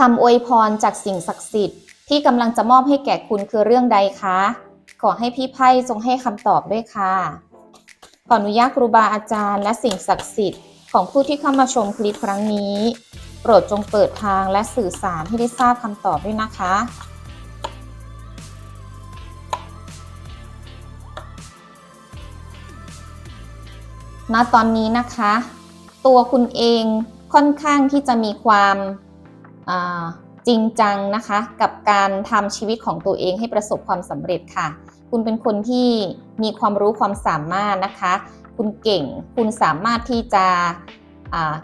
คำอวยพรจากสิ่งศักดิ์สิทธิ์ที่กำลังจะมอบให้แก่คุณคือเรื่องใดคะ ขอให้พี่ไพ่จงให้คำตอบด้วยค่ะ ขออนุญาตครูบาอาจารย์ และสิ่งศักดิ์สิทธิ์ของผู้ที่เข้ามาชมคลิปครั้งนี้ โปรดจงเปิดทางและสื่อสารให้ได้ทราบคำตอบด้วยนะคะ ณ ตอนนี้นะคะ ตัวคุณเองค่อนข้างที่จะมีความ จริงจังนะคะ กับการทำชีวิตของตัวเองให้ประสบความสำเร็จค่ะ คุณเป็นคนที่มีความรู้ความสามารถนะคะ คุณเก่งคุณสามารถที่จะ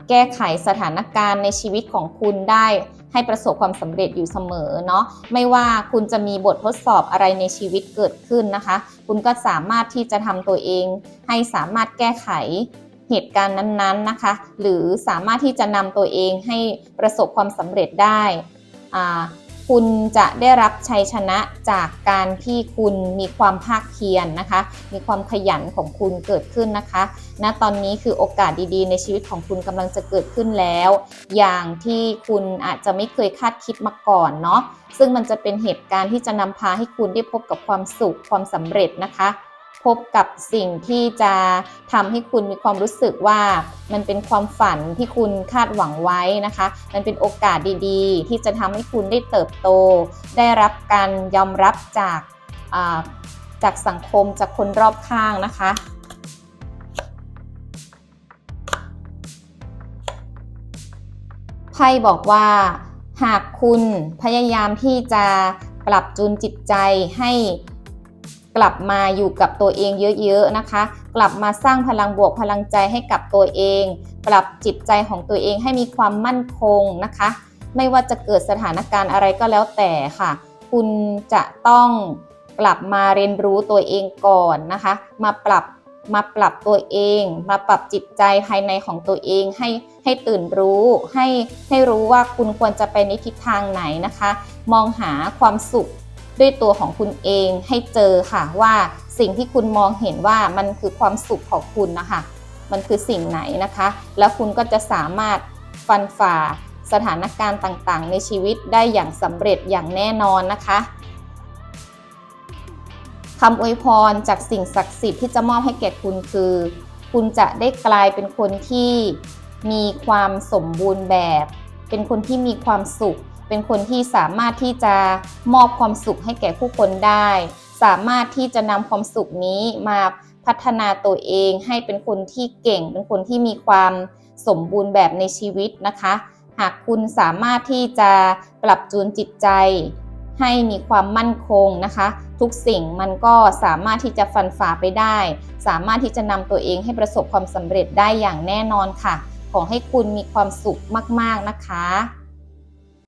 แก้ไขสถานการณ์ในชีวิตของคุณได้ให้ประสบความสำเร็จอยู่เสมอเนาะไม่ว่าคุณจะมีบททดสอบอะไรในชีวิตเกิดขึ้นนะคะ คุณก็สามารถที่จะทำตัวเอง ให้สามารถแก้ไข เหตุการณ์นั้นๆนะคะ หรือสามารถที่จะนำตัวเองให้ประสบความสำเร็จได้คุณจะได้รับชัยชนะจากการที่คุณมีความภาคเพียรนนะคะ มีความขยันของคุณเกิดขึ้นนะคะณตอนนี้คือโอกาสดีๆ ในชีวิตของคุณกำลังจะเกิดขึ้นแล้ว อย่างที่คุณอาจจะไม่เคยคาดคิดมาก่อนเนาะ ซึ่งมันจะเป็นเหตุการณ์ที่จะนำพาให้คุณได้พบกับความสุขความสำเร็จนะคะ พบกับสิ่งที่จะทำให้คุณมีความรู้สึกว่ามันเป็นความฝันที่คุณคาดหวังไว้นะคะ มันเป็นโอกาสดีๆ ที่จะทำให้คุณได้เติบโต ได้รับการยอมรับจากจากสังคมจากคนรอบข้างนะคะไพ่บอกว่าหากคุณพยายามที่จะปรับจูนจิตใจให้ กลับมาอยู่กับตัวเองเยอะๆนะคะ กลับมาสร้างพลังบวกพลังใจให้กับตัวเอง ปรับจิตใจของตัวเองให้มีความมั่นคงนะคะ ไม่ว่าจะเกิดสถานการณ์อะไรก็แล้วแต่ค่ะ คุณจะต้องกลับมาเรียนรู้ตัวเองก่อนนะคะ มาปรับมาปรับตัวเอง มาปรับจิตใจภายในของตัวเองให้ให้ตื่นรู้ให้ให้รู้ว่าคุณควรจะไปในทิศทางไหนนะคะ มองหาความสุข ด้วยตัวของคุณเองให้เจอค่ะว่าสิ่งที่คุณมองเห็นว่ามันคือความสุขของคุณนะคะ มันคือสิ่งไหนนะคะ แล้วคุณก็จะสามารถฟันฝ่าสถานการณ์ต่างๆ ในชีวิตได้อย่างสำเร็จอย่างแน่นอนนะคะคำอวยพรจากสิ่งศักดิ์สิทธิ์ที่จะมอบให้แก่คุณคือ คุณจะได้กลายเป็นคนที่มีความสมบูรณ์แบบ เป็นคนที่มีความสุข เป็นคนที่สามารถที่จะมอบความสุขให้แก่ผู้คนได้ สามารถที่จะนำความสุขนี้มาพัฒนาตัวเองให้เป็นคนที่เก่ง เป็นคนที่มีความสมบูรณ์แบบในชีวิตนะคะ หากคุณสามารถที่จะปรับจูนจิตใจ ให้มีความมั่นคงนะคะ ทุกสิ่งมันก็สามารถที่จะฟันฝ่าไปได้ สามารถที่จะนำตัวเองให้ประสบความสำเร็จได้อย่างแน่นอนค่ะ ขอให้คุณมีความสุขมาก ๆนะคะ